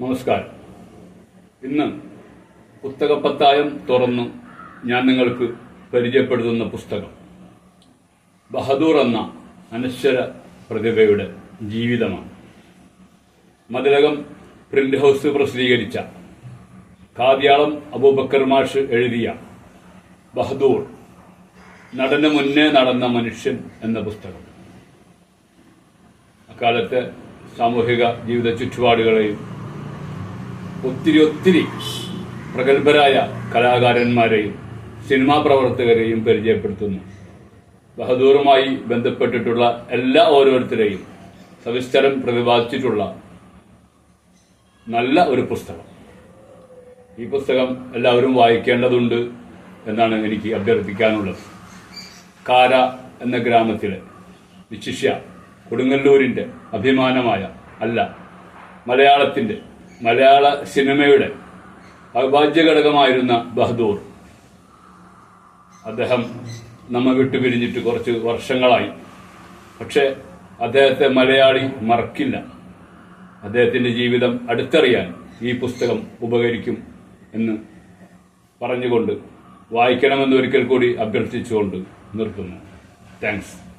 നമസ്കാരം. ഇന്ന് പുസ്തകപ്പത്തായം തുറന്നു ഞാൻ നിങ്ങൾക്ക് പരിചയപ്പെടുത്തുന്ന പുസ്തകം. ബഹദൂർ എന്ന അനശ്വര പ്രതിഭയുടെ ജീവിതമാണ്. മതിലകം പ്രിന്റ് ഹൗസ് പ്രസിദ്ധീകരിച്ച കാദ്യാളം അബൂബക്കർ മാഷ് എഴുതിയ ബഹദൂർ നടന് മുന്നേ നടന്ന മനുഷ്യൻ എന്ന പുസ്തകം. അക്കാലത്തെ സാമൂഹിക ജീവിത ചുറ്റുപാടുകളെയും ഒത്തിരി ഒത്തിരി പ്രഗത്ഭരായ കലാകാരന്മാരെയും സിനിമാ പ്രവർത്തകരെയും പരിചയപ്പെടുത്തുന്നു. ബഹദൂറുമായി ബന്ധപ്പെട്ടിട്ടുള്ള എല്ലാ ഓരോരുത്തരെയും സവിസ്തരം പ്രതിപാദിച്ചിട്ടുള്ള നല്ല ഒരു പുസ്തകം. ഈ പുസ്തകം എല്ലാവരും വായിക്കേണ്ടതുണ്ട് എന്നാണ് എനിക്ക് അഭ്യർത്ഥിക്കാനുള്ളത്. കാര എന്ന ഗ്രാമത്തിലെ വിശിഷ്യ കൊടുങ്ങല്ലൂരിന്റെ അഭിമാനമായ അല്ല മലയാളത്തിന്റെ മലയാള സിനിമയുടെ അവിഭാജ്യ ഘടകമായിരുന്ന ബഹദൂർ. അദ്ദേഹം നമ്മെ വിട്ടുപിരിഞ്ഞിട്ട് കുറച്ച് വർഷങ്ങളായി. പക്ഷേ അദ്ദേഹത്തെ മലയാളി മറക്കില്ല. അദ്ദേഹത്തിന്റെ ജീവിതം അടുത്തറിയാൻ ഈ പുസ്തകം ഉപകരിക്കും എന്ന് പറഞ്ഞുകൊണ്ട് വായിക്കണമെന്ന് ഒരിക്കൽ കൂടി അഭ്യർത്ഥിച്ചുകൊണ്ട് നിർത്തുന്നു. താങ്ക്സ്.